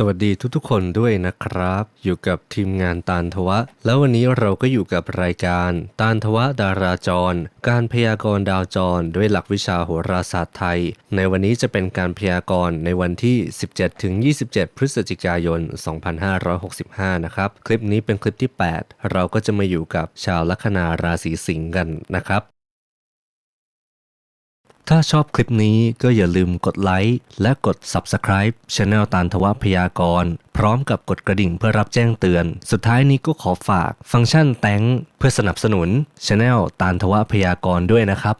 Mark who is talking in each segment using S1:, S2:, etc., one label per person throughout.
S1: สวัสดีทุกๆคนด้วยนะครับ อยู่กับทีมงานตาลทวะ แล้ววันนี้เราก็อยู่กับรายการตาลทวะดาราจร การพยากรณ์ดาวจร ด้วยหลักวิชาโหราศาสตร์ไทย ในวันนี้จะเป็นการพยากรณ์ในวันที่ 17-27 พฤศจิกายน 2565 นะครับ คลิปนี้เป็นคลิปที่ 8 เราก็จะมาอยู่กับชาวลัคนาราศีสิงห์กันนะครับ ถ้าชอบคลิปนี้ก็อย่าลืมกดไลค์และกด Subscribe Channel ตานทวพยากร พร้อมกับกดกระดิ่งเพื่อรับแจ้งเตือน สุดท้ายนี้ก็ขอฝากฟังก์ชันแตงเพื่อสนับสนุน Channel ตานทวพยากรด้วยนะครับ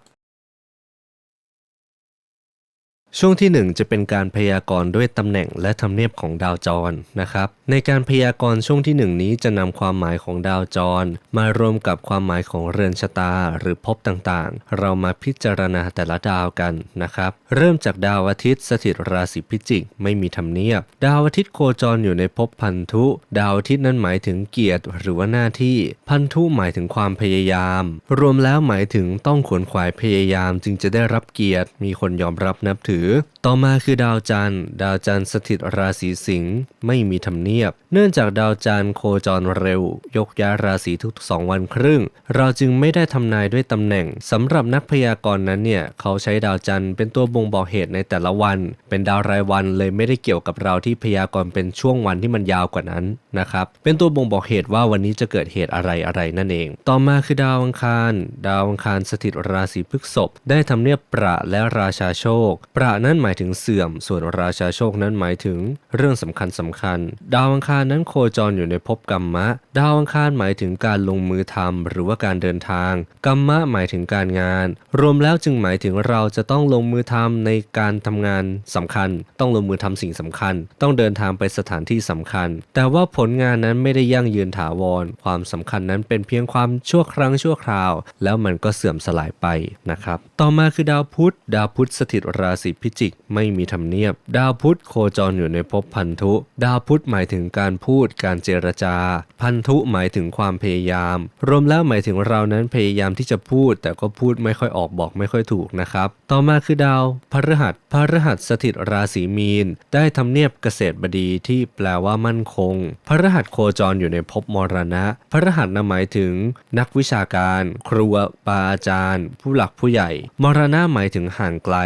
S1: ช่วงที่ 1 จะเป็นการพยากรณ์ด้วยตำแหน่งและทำเนียบของดาวจรนะครับ ในการพยากรณ์ช่วงที่ 1 นี้จะนำความหมายของดาวจร มารวมกับความหมายของเรือนชะตาหรือภพต่างๆ เรามาพิจารณาแต่ละดาวกันนะครับ เริ่มจากดาวอาทิตย์สถิตราศีพิจิก ไม่มีธรรมเนียบ ดาวอาทิตย์โคจรอยู่ในภพพันธุ ดาวอาทิตย์นั้นหมายถึงเกียรติ หรือว่าหน้าที่ พันธุหมายถึงความพยายาม รวมแล้วหมายถึงต้องขวนขวายพยายาม จึงจะได้รับเกียรติ มีคนยอมรับนับถือ 퀴즈. ต่อมาคือดาวจันทร์ดาวจันทร์สถิตราศีสิงห์ไม่มีธรรมเนียบ เนื่องจากดาวจันทร์โคจรเร็ว ยกย้ายราศีทุกๆสองวันครึ่ง เราจึงไม่ได้ทำนายด้วยตำแหน่งสำหรับนักพยากรณ์นั้นเนี่ย เขาใช้ดาวจันทร์เป็นตัวบ่งบอกเหตุในแต่ละวัน เป็นดาวรายวันเลยไม่ได้เกี่ยวกับเราที่พยากรณ์เป็นช่วงวันที่มันยาวกว่านั้นนะครับเป็นตัวบ่งบอกเหตุว่าวันนี้จะเกิดเหตุอะไรอะไรนั่นเอง ต่อมาคือดาวอังคาร ดาวอังคารสถิตราศีพฤษภได้ทำเนียบประและราชาโชค ประนั้นหมายหมายถึงเสื่อม ส่วนราชาโชคนั้นหมายถึงเรื่องสำคัญสำคัญ ดาวอังคารนั้นโคจรอยู่ในภพกรรมะ ดาวอังคารหมายถึงการลงมือทำหรือว่าการเดินทางกรรมะหมายถึงการงาน รวมแล้วจึงหมายถึงเราจะต้องลงมือทำในการทำงานสำคัญ ต้องลงมือทำสิ่งสำคัญ ต้องเดินทางไปสถานที่สำคัญ แต่ว่าผลงานนั้นไม่ได้ยั่งยืนถาวร ความสำคัญนั้นเป็นเพียงความชั่วครั้งชั่วคราว แล้วมันก็เสื่อมสลายไปนะครับ ต่อมาคือดาวพุธ ดาวพุธสถิตราศีพิจิกไม่มีธรรมเนียบ ดาวพุธโคจรอยู่ในภพพันธุ ดาวพุธหมายถึงการพูดการเจรจา พันธุหมายถึงความพยายาม รวมแล้วหมายถึงเรานั้นพยายามที่จะพูด แต่ก็พูดไม่ค่อยออกบอกไม่ค่อยถูกนะครับ ต่อมาคือดาวพฤหัสพฤหัสสถิตราศีมีน ได้ทำเนียบเกษตรบดีที่แปลว่ามั่นคงพฤหัสโคจรอยู่ในภพมรณะพฤหัสนหมายถึง นักวิชาการ ครูบาอาจารย์ ผู้หลักผู้ใหญ่ มรณะหมายถึงห่างไกล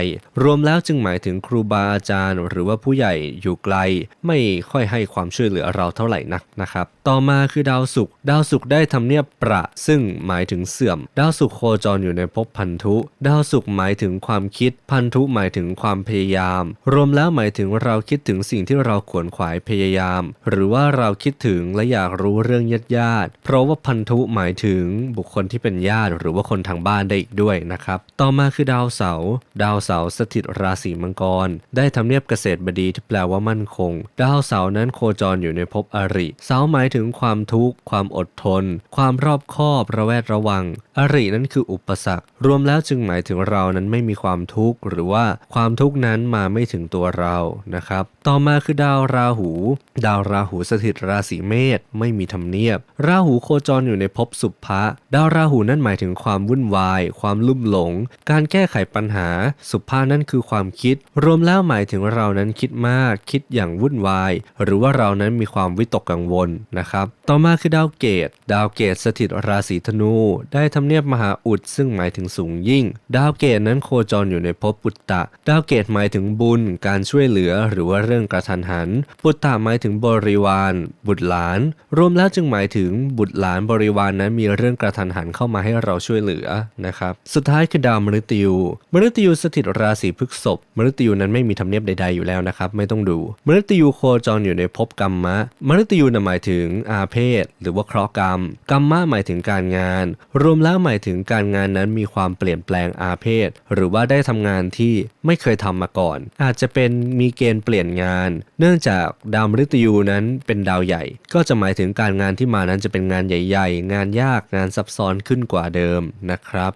S1: รวมแล้วจึงหมายถึงครูบาอาจารย์ หรือว่าผู้ใหญ่อยู่ไกล ไม่ค่อยให้ความช่วยเหลือเราเท่าไหร่นักนะครับ ต่อมาคือดาวศุกร์ดาวศุกร์ได้ทำเนียบประ ซึ่งหมายถึงเสื่อม ดาวศุกร์โคจรอยู่ในภพพันธุ ดาวศุกร์หมายถึงความคิด พันธุหมายถึงความพยายาม รวมแล้วหมายถึงเราคิดถึงสิ่งที่เราขวนขวายพยายาม หรือว่าเราคิดถึงและอยากรู้เรื่องญาติญาติเพราะว่าพันธุหมายถึงบุคคลที่เป็นญาติ หรือว่าคนทางบ้านได้อีกด้วยนะครับ ต่อมาคือดาวเสาร์ดาวเสาร์สถิตราศีมังกร ได้ทำเนียบเกษตรบดีที่แปลว่ามั่นคง ดาวเสาร์นั้นโคจรอยู่ในภพอริ เสาร์หมายถึงความทุกข์ ความอดทน ความรอบคอบระแวดระวัง อรินั้นคืออุปสรรค รวมแล้วจึงหมายถึงเรานั้นไม่มีความทุกข์ หรือว่าความทุกข์นั้นมาไม่ถึงตัวเรานะครับ ต่อมาคือดาวราหู ดาวราหูสถิตราศีเมษไม่มีธรรมเนียบ ราหูโคจรอยู่ในภพสุภะดาวราหูนั้นหมายถึงความวุ่นวาย ความลุ่มหลง การแก้ไขปัญหา สุภานั่นคือความคิดรวมแล้วหมายถึงเรานั้นคิดมากคิดอย่างวุ่นวาย หรือว่าเรานั้นมีความวิตกกังวลนะครับ ต่อมาคือดาวเกต ดาวเกตสถิตราศีธนู ได้ทำเนียบมหาอุดซึ่งหมายถึงสูงยิ่ง ดาวเกตนั้นโคจรอยู่ในภพปุตตะ ดาวเกตหมายถึงบุญ การช่วยเหลือ หรือว่าเรื่องกระทันหัน ปุตตะหมายถึงบริวาร บุตรหลาน รวมแล้วจึงหมายถึงบุตรหลานบริวารนนั้นมีเรื่องกระทันหันเข้ามาให้เราช่วยเหลือนะครับ สุดท้ายคือดาวมฤตยู มฤตยูสถิตราศีพฤษภมฤตยูนั้นไม่มีธรรมเนียบใดๆอยู่แล้วนะครับ ไม่ต้องดูมฤตยูโคจรอยู่ในภพกรรมะมฤตยูนะหมายถึงอาเพศ หรือว่าเคราะห์กรรม กรรมะหมายถึงการงาน รวมแล้วหมายถึงการงานนั้นมีความเปลี่ยนแปลงอาเพศ หรือว่าได้ทำงานที่ไม่เคยทำมาก่อน อาจจะเป็นมีเกณฑ์เปลี่ยนงาน เนื่องจากดาวมฤตยูนั้นเป็นดาวใหญ่ ก็จะหมายถึงการงานที่มานั้นจะเป็นงานใหญ่ ๆ งานยากงานซับซ้อนขึ้นกว่าเดิมนะครับ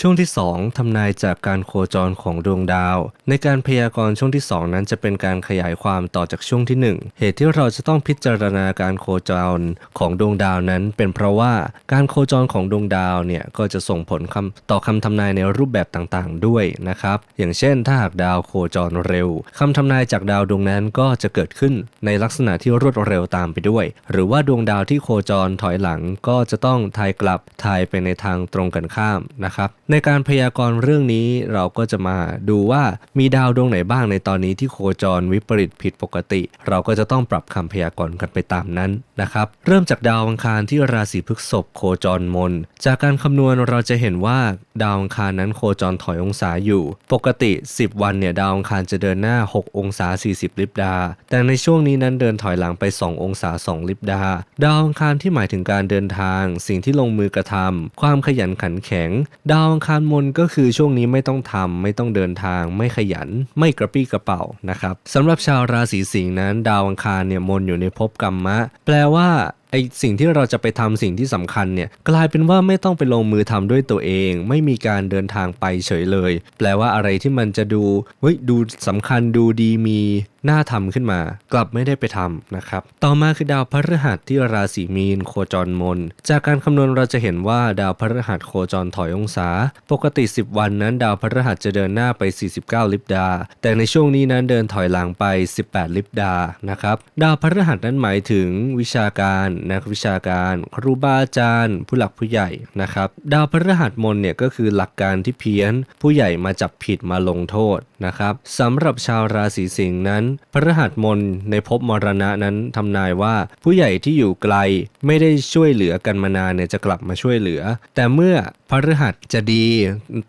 S1: ช่วงที่ 2ทำนายจากการโคจรของดวงดาว ในการพยากรณ์ช่วงที่ 2 นั้นจะเป็นการขยายความต่อจากช่วงที่ 1 เหตุที่เราจะต้องพิจารณาการโคจรของดวงดาวนั้น เป็นเพราะว่าการโคจรของดวงดาวเนี่ยก็จะส่งผลคำต่อคำทำนายในรูปแบบต่างๆ ด้วยนะครับ อย่างเช่น ถ้าหากดาวโคจรเร็วคำทำนายจากดาวดวงนั้นก็จะเกิดขึ้นในลักษณะที่รวดเร็วตามไปด้วย หรือว่าดวงดาวที่โคจรถอยหลังก็จะต้องทายกลับทายไปในทางตรงกันข้ามนะครับในการพยากรณ์เรื่องนี้เราก็จะมาดูว่ามีดาวดวงไหนบ้างในตอนนี้ที่โคจรวิปริตผิดปกติ เราก็จะต้องปรับคำพยากรณ์กันไปตามนั้นนะครับ เริ่มจากดาวอังคารที่ราศีพฤษภโคจรมน จากการคำนวณเราจะเห็นว่าดาวอังคารนั้นโคจรถอยองศาอยู่ ปกติ 10 วันเนี่ยดาวอังคารจะเดินหน้า 6 องศา 40 ลิบดา แต่ในช่วงนี้นั้นเดินถอยหลังไป 2 องศา 2 ลิบดา ดาวอังคารที่หมายถึงการเดินทาง สิ่งที่ลงมือกระทำความขยันขันแข็งดาวอังคารมนก็คือช่วงนี้ไม่ต้องทำไม่ต้องเดินทาง ไม่ขยัน ไม่กระปี้กระเป๋านะครับสำหรับชาวราศีสิงห์นั้น ดาวอังคารเนี่ยมนอยู่ในภพกรรมะ แปลว่า ไอสิ่งที่เราจะไปทำสิ่งที่สำคัญเนี่ยกลายเป็นว่าไม่ต้องไปลงมือทำด้วยตัวเอง ไม่มีการเดินทางไปเฉยเลย แปลว่าอะไรที่มันจะดูเฮ้ยดูสำคัญดูดีมีน่าทำขึ้นมา กลับไม่ได้ไปทำนะครับ ต่อมาคือดาวพฤหัสที่ราศีมีน โคจรมน จากการคำนวณเราจะเห็นว่าดาวพฤหัสโคจรถอยองศา ปกติ 10 วันนั้น ดาวพฤหัสจะเดินหน้าไป 49 ลิบดา แต่ในช่วงนี้นั้นเดินถอยหลังไป 18 ลิบดานะครับดาวพฤหัสนั้นหมายถึงวิชาการนักวิชาการครูบาอาจารย์ ผู้หลักผู้ใหญ่นะครับ ดาวพฤหัสมนเนี่ยก็คือหลักการที่เพี้ยน ผู้ใหญ่มาจับผิดมาลงโทษนะครับสำหรับชาวราศีสิงห์นั้น พฤหัสมนในภพมรณะนั้นทำนายว่าผู้ใหญ่ที่อยู่ไกลไม่ได้ช่วยเหลือกันมานานเนี่ยจะกลับมาช่วยเหลือ แต่เมื่อ ฤหัสจะดี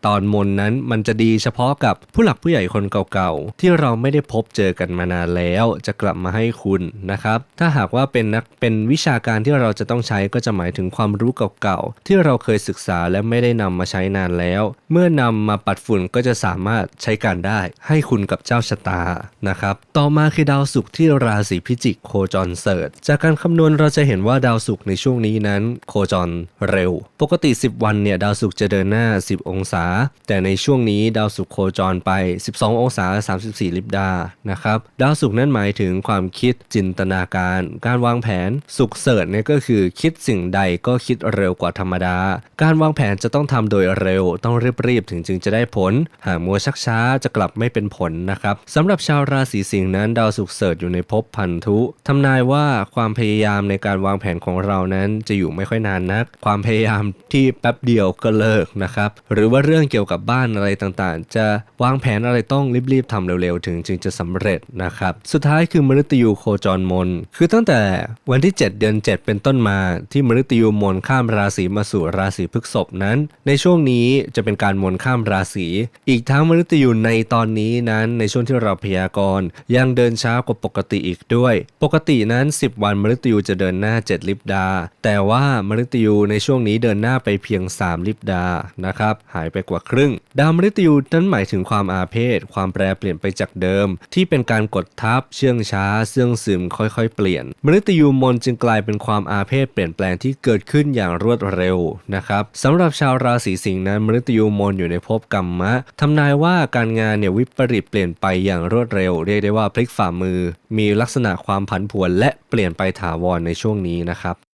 S1: ตอนมนนั้นมันจะดีเฉพาะกับผู้หลักผู้ใหญ่คนเก่าๆ ที่เราไม่ได้พบเจอกันมานานแล้ว จะกลับมาให้คุณนะครับ ถ้าหากว่าเป็นนักเป็นวิชาการที่เราจะต้องใช้ก็จะหมายถึงความรู้เก่าๆ ที่เราเคยศึกษาและไม่ได้นำมาใช้นานแล้ว เมื่อนำมาปัดฝุ่นก็จะสามารถใช้การได้ ให้คุณกับเจ้าชะตานะครับ ต่อมาคือดาวศุกร์ที่ราศีพิจิกโคจรเสิร์ชจากการคำนวณเราจะเห็นว่าดาวศุกร์ในช่วงนี้นั้น โคจรเร็ว ปกติ 10 วันเนี่ยดาวศุกร์จะเดินหน้า 10 องศา แต่ในช่วงนี้ดาวศุกร์โคจรไป 12 องศา 34 ลิบดานะครับดาวศุกร์นั้นหมายถึงความคิดจินตนาการ การวางแผนศุกร์เสิร์ชเนี่ยก็คือคิดสิ่งใดก็คิดเร็วกว่าธรรมดา การวางแผนจะต้องทำโดยเร็ว ต้องรีบๆถึงจึงจะได้ผล หากมัวชักช้าจะกลับไม่เป็นผลนะครับสำหรับชาวราศีสิงห์นั้นดาวศุกร์เสิร์ชอยู่ในภพพันธุทำนายว่าความพยายามในการวางแผนของเรานั้นจะอยู่ไม่ค่อยนานนัก ความพยายามที่แป๊บเดียวก็เลิกนะครับ หรือว่าเรื่องเกี่ยวกับบ้านอะไรต่างๆ จะวางแผนอะไรต้องรีบๆทำเร็วๆ ถึงจึงจะสำเร็จนะครับ สุดท้ายคือมฤตยูโคจรมน คือตั้งแต่วันที่ 7 เดือน 7 เป็นต้นมาที่มฤตยูมนข้ามราศีมาสู่ราศีพฤษภนั้น ในช่วงนี้จะเป็นการมนข้ามราศีอีกทั้งมฤตยูในตอนนี้นั้นในช่วงที่เราพยากรณ์ยังเดินช้ากว่าปกติอีกด้วย ปกตินั้น 10 วันมฤตยูจะเดินหน้า 7 ลิบดา แต่ว่ามฤตยูในช่วงนี้เดินหน้าไปเพียง 3ลิบดานะครับหายไปกว่าครึ่ง ดาวมฤตยูนั้นหมายถึงความอาเพศ ความแปรเปลี่ยนไปจากเดิม ที่เป็นการกดทับเชื่องช้า เสื่องซึมค่อยๆ เปลี่ยน มฤตยูมนจึงกลายเป็นความอาเพศเปลี่ยนแปลงที่เกิดขึ้นอย่างรวดเร็วนะครับสำหรับชาวราศีสิงห์นั้นมฤตยูมนอยู่ในภพกรรมะทำนายว่าการงานเนี่ยวิปริตเปลี่ยนไปอย่างรวดเร็ว เรียกได้ว่าพลิกฝ่ามือ มีลักษณะความผันผวนและเปลี่ยนไปถาวรในช่วงนี้นะครับ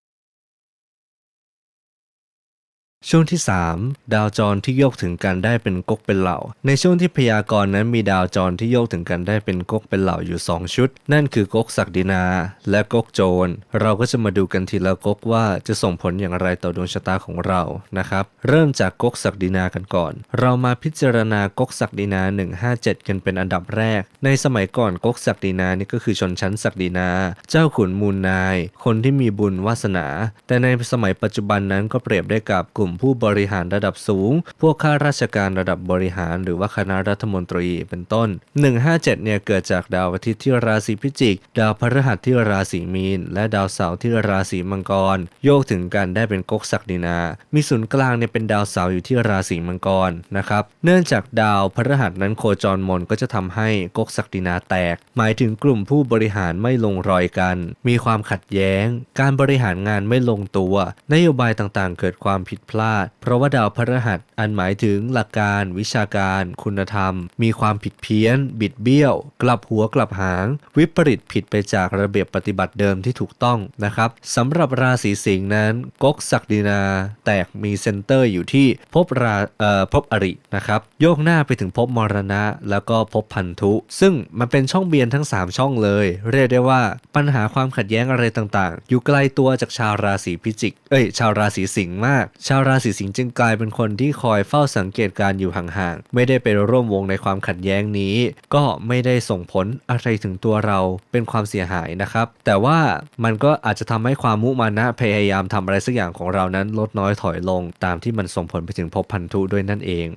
S1: ช่วงที่ 3 ดาวจรที่โยกถึงกันได้เป็นก๊กเป็นเหล่า ในช่วงที่พยากรณ์นั้นมีดาวจรที่โยกถึงกันได้เป็นก๊กเป็นเหล่าอยู่ 2 ชุด นั่นคือก๊กศักดินา และก๊กโจร เราก็จะมาดูกันทีละก๊กว่าจะส่งผลอย่างไรต่อดวงชะตาของเรานะครับ เริ่มจากก๊กศักดินากันก่อน เรามาพิจารณาก๊กศักดินา 157 กันเป็นอันดับแรก ในสมัยก่อนก๊กศักดินานี่ก็คือชนชั้นศักดินา เจ้าขุนมูลนาย คนที่มีบุญวาสนา แต่ในสมัยปัจจุบันนั้นก็เปรียบได้กับกลุ่มผู้บริหารระดับสูง พวกข้าราชการระดับบริหารหรือว่าคณะรัฐมนตรีเป็นต้น 157 เนี่ยเกิดจากดาวอาทิตย์ที่ราศีพิจิก ดาวพฤหัสที่ราศีมีน และดาวเสาร์ที่ราศีมังกร โยกถึงกันได้เป็นกกศักดินา มีศูนย์กลางเนี่ยเป็นดาวเสาร์อยู่ที่ราศีมังกรนะครับ เนื่องจากดาวพฤหัสนั้นโคจรมนก็จะทำให้กกศักดินาแตก หมายถึงกลุ่มผู้บริหารไม่ลงรอยกัน มีความขัดแย้ง การบริหารงานไม่ลงตัว นโยบายต่างๆ เกิดความผิดพลลาด เพราะว่าดาวพฤหัสอันหมายถึงหลักการ วิชาการ คุณธรรม มีความผิดเพี้ยน บิดเบี้ยว กลับหัวกลับหาง วิปริตผิดไปจากระเบียบปฏิบัติเดิมที่ถูกต้องนะครับสำหรับราศีสิงห์นั้นก๊กศักดินา แตกมีเซนเตอร์อยู่ที่ภพราเอ่อภพอรินะครับโยกหน้าไปถึงภพมรณะ แล้วก็ภพพันธุ ซึ่งมันเป็นช่องเบียนทั้ง 3 ช่องเลย เรียกได้ว่าปัญหาความขัดแย้งอะไรต่างๆ อยู่ไกลตัวจากชาวราศีพิจิก เอ้ย ชาวราศีสิงห์มาก ชาวราราศีสิงห์จึงกลายเป็นคนที่คอยเฝ้าสังเกตการณ์อยู่ห่างๆ ไม่ได้ไปร่วมวงในความขัดแย้งนี้ ก็ไม่ได้ส่งผลอะไรถึงตัวเราเป็นความเสียหายนะครับ แต่ว่ามันก็อาจจะทำให้ความมุมานะพยายามทำอะไรสักอย่างของเรานั้นลดน้อยถอยลง ตามที่มันส่งผลไปถึงภพพันธุด้วยนั่นเอง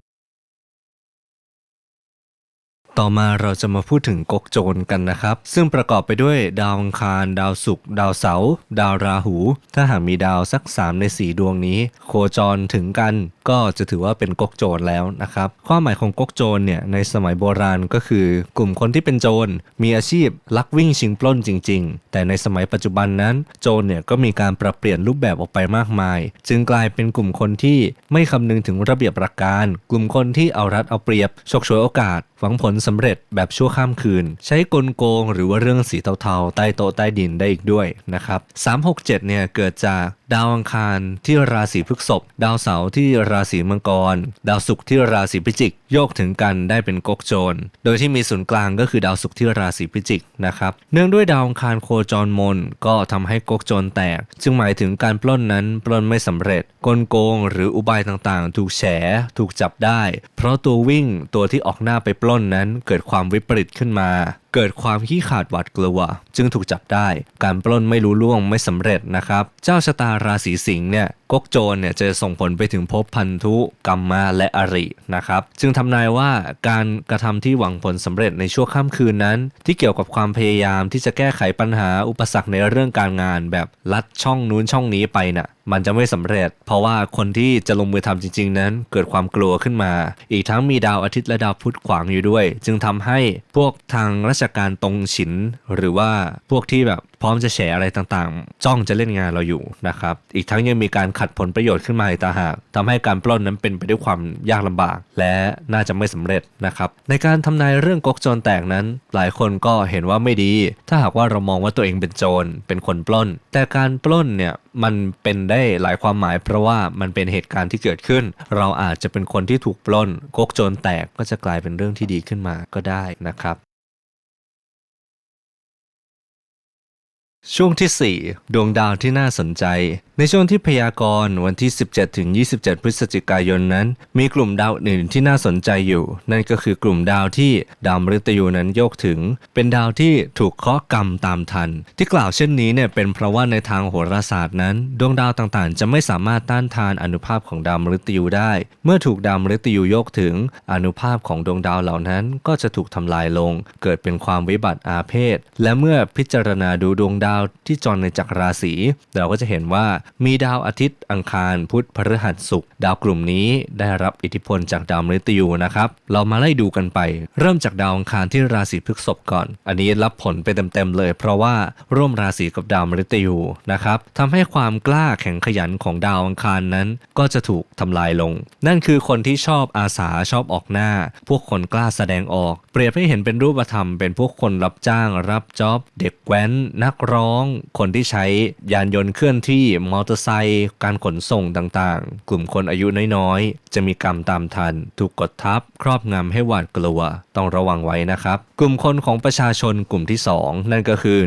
S1: ต่อมาเราจะมาพูดถึงกกโจรกันนะครับ ซึ่งประกอบไปด้วยดาวอังคาร ดาวศุกร์ดาวเสาร์ดาวราหู ถ้าหากมีดาวสัก 3 ใน 4 ดวงนี้ โคจรถึงกัน ก็จะถือว่าเป็นกกโจรแล้วนะครับความหมายของกกโจรเนี่ยในสมัยโบราณก็คือ กลุ่มคนที่เป็นโจรมีอาชีพลักวิ่งชิงปล้นจริง ๆ แต่ในสมัยปัจจุบันนั้นโจรเนี่ยก็มีการปรับเปลี่ยนรูปแบบออกไปมากมาย จึงกลายเป็นกลุ่มคนที่ไม่คำนึงถึงระเบียบหลักการ กลุ่มคนที่เอารัดเอาเปรียบฉกฉวยโอกาสหวังผลสำเร็จแบบชั่วข้ามคืน ใช้กลโกงหรือว่าเรื่องสีเทาๆ ใต้โต๊ะใต้ดินได้อีกด้วยนะครับ367เนี่ยเกิดจากดาวอังคารที่ราศีพฤษภดาวเสาร์ที่ราศีมังกร ดาวศุกร์ที่ราศีพิจิก โยกถึงกันได้เป็นกกโจร โดยที่มีศูนย์กลางก็คือดาวศุกร์ที่ราศีพิจิกนะครับ เนื่องด้วยดาวอังคารโคจรมนก็ทำให้กกโจรแตก จึงหมายถึงการปล้นนั้นปล้นไม่สำเร็จ กลโกงหรืออุบายต่างๆ ถูกแฉ ถูกจับได้ เพราะตัววิ่งตัวที่ออกหน้าไปปล้นนั้นเกิดความวิปริตขึ้นมา เกิดความขี้ขาดหวาดกลัว จึงถูกจับได้ การปล้นไม่รู้ล่วงไม่สำเร็จนะครับ เจ้าชะตาราศีสิงห์เนี่ย ก๊กโจรเนี่ยจะส่งผลไปถึงภพพันธุกรรมาและอรินะครับจึงทำนายว่าการกระทำที่หวังผลสำเร็จในชั่วข้ามคืนนั้น ที่เกี่ยวกับความพยายามที่จะแก้ไขปัญหาอุปสรรคในเรื่องการงาน แบบลัดช่องนู้นช่องนี้ไปน่ะมันจะไม่สำเร็จ เพราะว่าคนที่จะลงมือทำจริง ๆ นั้น เกิดความกลัวขึ้นมา อีกทั้งมีดาวอาทิตย์และดาวพุธขวางอยู่ด้วย จึงทำให้พวกทางราชการตรงฉิน หรือว่าพวกที่แบบ พร้อมจะแฉอะไรต่างๆ จ้องจะเล่นงานเราอยู่นะครับ อีกทั้งยังมีการขัดผลประโยชน์ขึ้นมาอีกต่างหากทำให้การปล้นนั้นเป็นไปด้วยความยากลำบาก และน่าจะไม่สำเร็จนะครับ ในการทำนายเรื่องก๊กโจรแตกนั้น หลายคนก็เห็นว่าไม่ดี ถ้าหากว่าเรามองว่าตัวเองเป็นโจรเป็นคนปล้น แต่การปล้นเนี่ยมันเป็นได้หลายความหมาย เพราะว่ามันเป็นเหตุการณ์ที่เกิดขึ้น เราอาจจะเป็นคนที่ถูกปล้นก๊กโจรแตกก็จะกลายเป็นเรื่องที่ดีขึ้นมาก็ได้นะครับ ช่วงที่ 4 ดวงดาวที่น่าสนใจในช่วงที่พยากรณ์วันที่ 17 ถึง 27 พฤศจิกายนนั้น มีกลุ่มดาวอื่นที่น่าสนใจอยู่ นั่นก็คือกลุ่มดาวที่ดาวมฤตยูนั้นโยกถึง เป็นดาวที่ถูกเคาะกรรมตามทัน ที่กล่าวเช่นนี้เนี่ยเป็นเพราะว่าในทางโหราศาสตร์นั้น ดวงดาวต่างๆ จะไม่สามารถต้านทานอนุภาพของดาวมฤตยูได้ เมื่อถูกดาวมฤตยูโยกถึง อนุภาพของดวงดาวเหล่านั้นก็จะถูกทำลายลง เกิดเป็นความวิบัติอาเพศและเมื่อพิจารณาดูดวงดาวที่จรในจักรราศีเราก็จะเห็นว่ามีดาวอาทิตย์อังคารพุธพฤหัสศุกร์ดาวกลุ่มนี้ได้รับอิทธิพลจากดาวมฤตยูนะครับ เรามาไล่ดูกันไป เริ่มจากดาวอังคารที่ราศีพฤษภก่อน อันนี้รับผลไปเต็มๆเลย เพราะว่าร่วมราศีกับดาวมฤตยูนะครับทำให้ความกล้าแข็งขยันของดาวอังคารนั้น ก็จะถูกทำลายลง นั่นคือคนที่ชอบอาสาชอบออกหน้า พวกคนกล้าแสดงออก เปรียบให้เห็นเป็นรูปธรรมเป็นพวกคนรับจ้าง รับจ็อบ เด็กแว้น นักร้อง คนที่ใช้ยานยนต์เคลื่อนที่มมอเตอร์ไซค์การขนส่งต่างๆ กลุ่มคนอายุน้อยๆ จะมีกรรมตามทัน ถูกกดทับ ครอบงำให้หวาดกลัว ต้องระวังไว้นะครับ กลุ่มคนของประชาชนกลุ่มที่ 2 นั่นก็คือ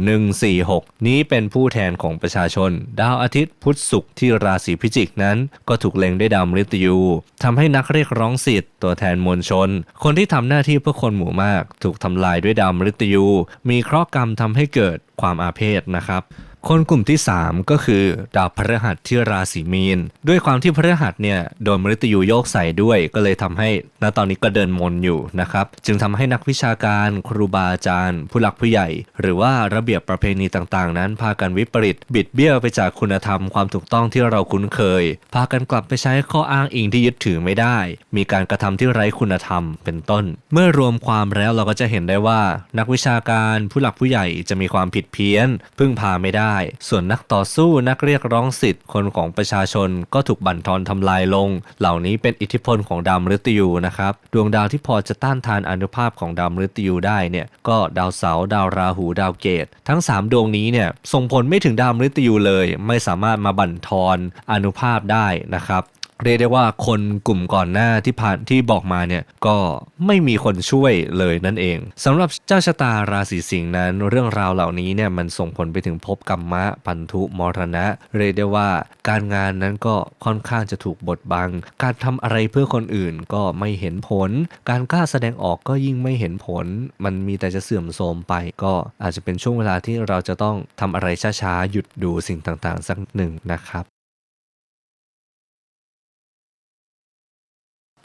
S1: 146 นี้เป็นผู้แทนของประชาชน ดาวอาทิตย์พุธศุกร์ที่ราศีพิจิกนั้น ก็ถูกเล็งด้วยดาวมฤตยูทำให้นักเรียกร้องสิทธิ์ตัวแทนมวลชน คนที่ทำหน้าที่เพื่อคนหมู่มาก ถูกทำลายด้วยดาวมฤตยู มีเคราะห์กรรมทำให้เกิดความอาเพศนะครับ คนกลุ่มที่ 3 ก็คือ ดาวพฤหัสที่ราศีมีน ด้วยความที่พฤหัสเนี่ยโดนมฤตยูโยกใส่ด้วย ก็เลยทำให้ณตอนนี้ก็เดินมนอยู่นะครับ จึงทำให้นักวิชาการครูบาอาจารย์ ผู้หลักผู้ใหญ่ หรือว่าระเบียบประเพณีต่างๆ นั้น พากันวิปริต บิดเบี้ยวไปจากคุณธรรมความถูกต้องที่เราคุ้นเคย พากันกลับไปใช้ข้ออ้างอิงที่ยึดถือไม่ได้ มีการกระทำที่ไร้คุณธรรมเป็นต้น เมื่อรวมความแล้วเราก็จะเห็นได้ว่า นักวิชาการผู้หลักผู้ใหญ่จะมีความผิดเพี้ยน พึ่งพาไม่ได้ได้ ส่วนนักต่อสู้นักเรียกร้องสิทธิ์คนของประชาชนก็ถูกบั่นทอนทำลายลง เหล่านี้เป็นอิทธิพลของดาวมฤตยูนะครับ ดวงดาวที่พอจะต้านทานอนุภาพของดาวมฤตยูได้เนี่ยก็ดาวเสาร์ดาวราหูดาวเกต ทั้ง 3 ดวงนี้เนี่ยส่งผลไม่ถึงดาวมฤตยูเลย ไม่สามารถมาบั่นทอนอนุภาพได้นะครับ เรียกได้ว่าคนกลุ่มก่อนหน้าที่ผ่านที่บอกมาเนี่ยก็ไม่มีคนช่วยเลยนั่นเองสำหรับเจ้าชะตาราศีสิงห์นั้น เรื่องราวเหล่านี้เนี่ยมันส่งผลไปถึงภพกรรมะพันธุมรณะ เรียกได้ว่าการงานนั้นก็ค่อนข้างจะถูกบดบัง การทำอะไรเพื่อคนอื่นก็ไม่เห็นผล การกล้าแสดงออกก็ยิ่งไม่เห็นผล มันมีแต่จะเสื่อมโทรมไป ก็อาจจะเป็นช่วงเวลาที่เราจะต้องทำอะไรช้าๆหยุดดูสิ่งต่างๆ สักหนึ่งนะครับ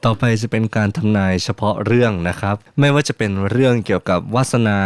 S1: ต่อไปจะเป็นการทำนายเฉพาะเรื่องนะครับ ไม่ว่าจะเป็นเรื่องเกี่ยวกับวาสนา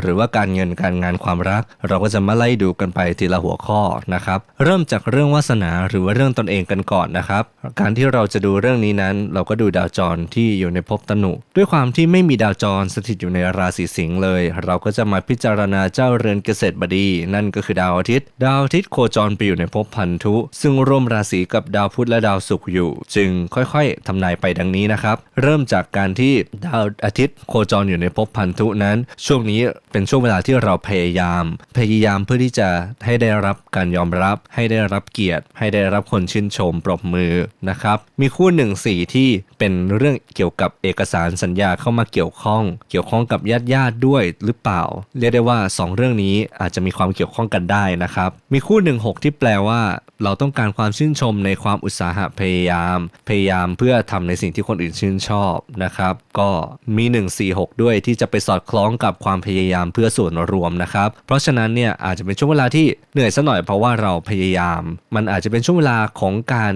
S1: หรือว่าการเงินการงานความรัก เราก็จะมาไล่ดูกันไปทีละหัวข้อนะครับ เริ่มจากเรื่องวาสนาหรือว่าเรื่องตนเองกันก่อนนะครับ การที่เราจะดูเรื่องนี้นั้น เราก็ดูดาวจรที่อยู่ในภพตนุ ด้วยความที่ไม่มีดาวจรสถิตอยู่ในราศีสิงห์เลย เราก็จะมาพิจารณาเจ้าเรือนเกษตรบดี นั่นก็คือดาวอาทิตย์ ดาวอาทิตย์โคจรไปอยู่ในภพพันธุ ซึ่งร่วมราศีกับดาวพุธและดาวศุกร์อยู่ จึงค่อย ๆทำนายไปดังนี้นะครับ เริ่มจากการที่ดาวอาทิตย์โคจรอยู่ในภพพันธุนั้น ช่วงนี้เป็นช่วงเวลาที่เราพยายาม พยายามเพื่อที่จะให้ได้รับการยอมรับ ให้ได้รับเกียรติ ให้ได้รับคนชื่นชมปรบมือนะครับ มีคู่หนึ่งสีที่ เป็นเรื่องเกี่ยวกับเอกสารสัญญาเข้ามาเกี่ยวข้อง เกี่ยวข้องกับญาติญาติด้วยหรือเปล่า เรียกได้ว่า 2 เรื่องนี้อาจจะมีความเกี่ยวข้องกันได้นะครับ มีคู่หนึ่งหกที่แปลว่า เราต้องการความชื่นชมในความอุตสาหะพยายาม พยายามเพื่อทำในสิ่งที่คนอื่นชื่นชอบนะครับ ก็มี 146 ด้วยที่จะไปสอดคล้องกับความพยายามเพื่อส่วนรวมนะครับ เพราะฉะนั้นเนี่ยอาจจะเป็นช่วงเวลาที่เหนื่อยสักหน่อยเพราะว่าเราพยายาม มันอาจจะเป็นช่วงเวลาของการ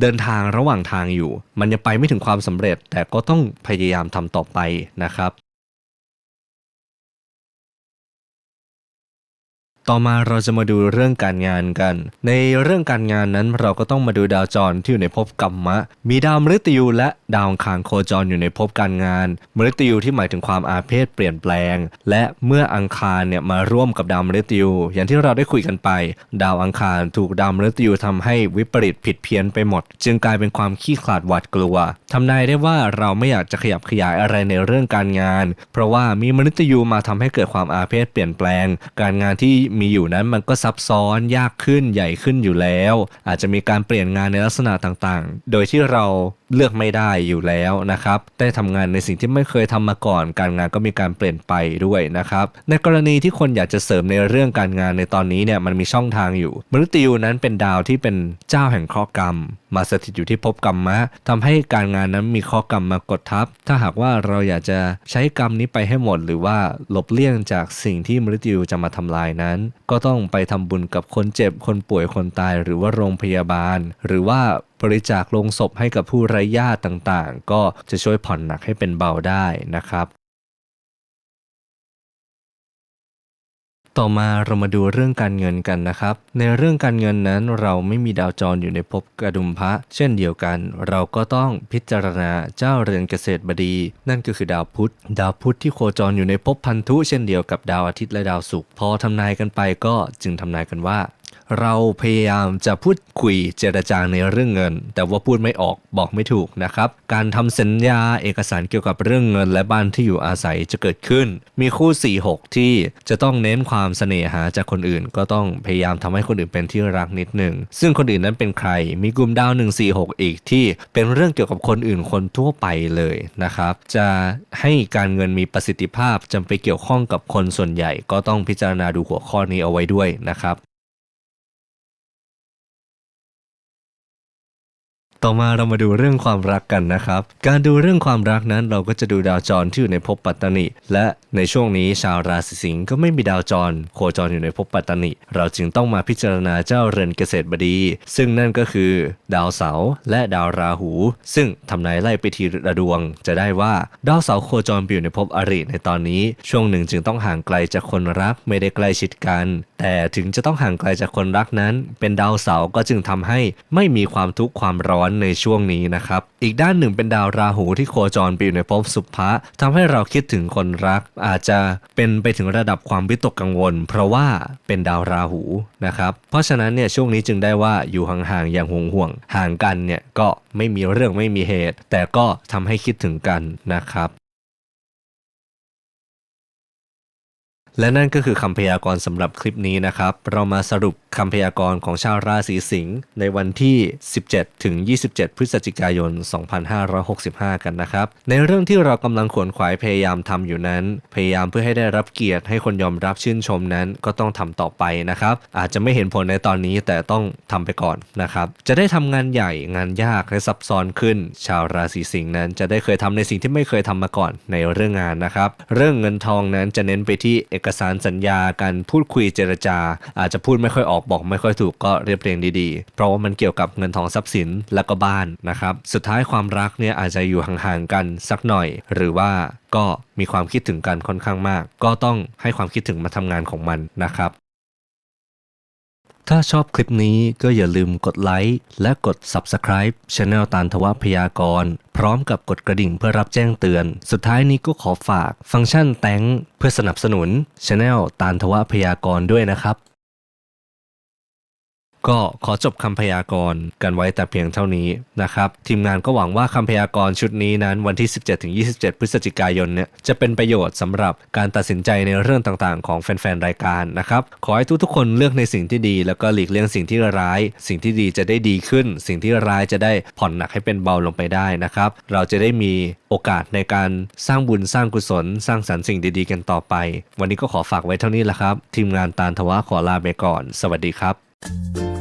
S1: เดินทางระหว่างทางอยู่ มันยังไปไม่ถึงความสำเร็จ แต่ก็ต้องพยายามทำต่อไปนะครับ ต่อมาเราจะมาดูเรื่องการงานกัน ในเรื่องการงานนั้นเราก็ต้องมาดูดาวจรที่อยู่ในภพกรรมะ มีดาวมฤตยูและดาวอังคารโคจรอยู่ในภพการงาน มฤตยูที่หมายถึงความอาเพศเปลี่ยนแปลง และเมื่ออังคารเนี่ยมาร่วมกับดาวมฤตยูอย่างที่เราได้คุยกันไป ดาวอังคารถูกดาวมฤตยูทำให้วิปริตผิดเพี้ยนไปหมด จึงกลายเป็นความขี้ขลาดหวาดกลัวทำนายได้ว่าเราไม่อยากจะขยับขยายอะไรในเรื่องการงาน เพราะว่ามีมฤตยูมาทำให้เกิดความอาเพศเปลี่ยนแปลง การงานที่มีอยู่นั้นมันก็ซับซ้อนยากขึ้นใหญ่ขึ้นอยู่แล้ว อาจจะมีการเปลี่ยนงานในลักษณะต่างๆ โดยที่เราเลือกไม่ได้อยู่แล้วนะครับได้ทำงานในสิ่งที่ไม่เคยทำมาก่อน การงานก็มีการเปลี่ยนไปด้วยนะครับ ในกรณีที่คนอยากจะเสริมในเรื่องการงานในตอนนี้เนี่ยมันมีช่องทางอยู่มฤตยูนั้นเป็นดาวที่เป็นเจ้าแห่งข้อกรรม มาสถิตอยู่ที่ภพกรรมะทำให้การงานนั้นมีข้อกรรมมากดทับ ถ้าหากว่าเราอยากจะใช้กรรมนี้ไปให้หมด หรือว่าหลบเลี่ยงจากสิ่งที่มฤตยูจะมาทำลายนั้นก็ต้องไปทำบุญกับคนเจ็บ คนป่วยคนตาย หรือว่าโรงพยาบาล หรือว่าบริจาคลงศพให้กับผู้ไร้ญาติต่างๆ ก็จะช่วยผ่อนหนักให้เป็นเบาได้นะครับ ต่อมาเรามาดูเรื่องการเงินกันนะครับ ในเรื่องการเงินนั้นเราไม่มีดาวจรอยู่ในภพกระดุมพระ เช่นเดียวกัน เราก็ต้องพิจารณาเจ้าเรือนเกษตรบดี นั่นก็คือดาวพุธ ดาวพุธที่โคจรอยู่ในภพพันธุ เช่นเดียวกับดาวอาทิตย์และดาวศุกร์พอทำนายกันไปก็จึงทำนายกันว่า เราพยายามจะพูดคุยเจรจาในเรื่องเงิน แต่ว่าพูดไม่ออกบอกไม่ถูกนะครับ การทำสัญญาเอกสารเกี่ยวกับเรื่องเงินและบ้านที่อยู่อาศัยจะเกิดขึ้น มีคู่ 4-6 ที่จะต้องเน้นความเสน่หาจากคนอื่น ก็ต้องพยายามทำให้คนอื่นเป็นที่รักนิดหนึ่งซึ่งคนอื่นนั้นเป็นใคร มีกลุ่มดาว 146 อีกที่เป็นเรื่องเกี่ยวกับคนอื่นคนทั่วไปเลยนะครับ จะให้การเงินมีประสิทธิภาพจำไปเกี่ยวข้องกับคนส่วนใหญ่ ก็ต้องพิจารณาดูหัวข้อนี้เอาไว้ด้วยนะครับ ต่อมาเรามาดูเรื่องความรักกันนะครับ การดูเรื่องความรักนั้นเราก็จะดูดาวจรที่อยู่ในภพปัตตนิและในช่วงนี้ชาวราศีสิงห์ก็ไม่มีดาวจร โคจรอยู่ในภพปัตตนิเราจึงต้องมาพิจารณาเจ้าเรือนเกษตรบดี ซึ่งนั่นก็คือ ดาวเสาร์และดาวราหู ซึ่งทำนายไล่ไปทีละดวง จะได้ว่าดาวเสาร์โคจรอยู่ในภพอริในตอนนี้ ช่วงหนึ่งจึงต้องห่างไกลจากคนรักไม่ได้ใกล้ชิดกัน แต่ถึงจะต้องห่างไกลจากคนรักนั้น เป็นดาวเสาร์ก็จึงทำให้ไม่มีความทุกข์ความร้อนอนในช่วงนี้นะครับ อีกด้านหนึ่งเป็นดาวราหูที่โคจรไปอยู่ในภพสุภะทำให้เราคิดถึงคนรัก อาจจะเป็นไปถึงระดับความวิตกกังวล เพราะว่าเป็นดาวราหูนะครับ เพราะฉะนั้นเนี่ยช่วงนี้จึงได้ว่าอยู่ห่างๆอย่างห่วงห่วงห่างกันเนี่ยก็ไม่มีเรื่องไม่มีเหตุ แต่ก็ทำให้คิดถึงกันนะครับ และนั่นก็คือคำพยากรณ์สำหรับคลิปนี้นะครับ เรามาสรุปคำพยากรณ์ของชาวราศีสิงห์ในวันที่ 17 ถึง 27 พฤศจิกายน 2565 กันนะครับ ในเรื่องที่เรากำลังขวนขวายพยายามทำอยู่นั้น พยายามเพื่อให้ได้รับเกียรติให้คนยอมรับชื่นชมนั้นก็ต้องทำต่อไปนะครับ อาจจะไม่เห็นผลในตอนนี้แต่ต้องทำไปก่อนนะครับ จะได้ทำงานใหญ่งานยากและซับซ้อนขึ้น ชาวราศีสิงห์นั้น จะได้เคยทำในสิ่งที่ไม่เคยทำมาก่อนในเรื่องงานนะครับ เรื่องเงินทองนั้นจะเน้นไปที่เอกสารสัญญาการพูดคุยเจรจา อาจจะพูดไม่ค่อยออกบอกไม่ค่อยถูกก็เรียบเรียงดีๆ เพราะว่ามันเกี่ยวกับเงินทองทรัพย์สินและก็บ้านนะครับ สุดท้ายความรักเนี่ยอาจจะอยู่ห่างๆกันสักหน่อย หรือว่าก็มีความคิดถึงกันค่อนข้างมาก ก็ต้องให้ความคิดถึงมาทำงานของมันนะครับ ถ้าชอบคลิปนี้ก็อย่าลืมกดไลค์และกด Subscribe Channel ตานทวพยากร พร้อมกับกดกระดิ่งเพื่อรับแจ้งเตือน สุดท้ายนี้ก็ขอฝากฟังก์ชันแตงเพื่อสนับสนุน Channel ตานทวพยากรด้วยนะครับ ก็ขอจบคำพยากรณ์กันไว้แต่เพียงเท่านี้นะครับทีมงานก็หวังว่าคำพยากรณ์ชุดนี้นั้นวันที่ 17-27 พฤศจิกายนเนี่ยจะเป็นประโยชน์สำหรับการตัดสินใจในเรื่องต่างๆ ของแฟนๆรายการนะครับขอให้ทุกๆคนเลือกในสิ่งที่ดี แล้วก็หลีกเลี่ยงสิ่งที่ร้าย สิ่งที่ดีจะได้ดีขึ้น สิ่งที่ร้ายจะได้ผ่อนหนักให้เป็นเบาลงไปได้นะครับเราจะได้มีโอกาสในการสร้างบุญสร้างกุศล สร้างสรรค์สิ่งดีๆ กันต่อไป วันนี้ก็ขอฝากไว้เท่านี้แหละครับ ทีมงานตาลทวะขอลาไปก่อน สวัสดีครับ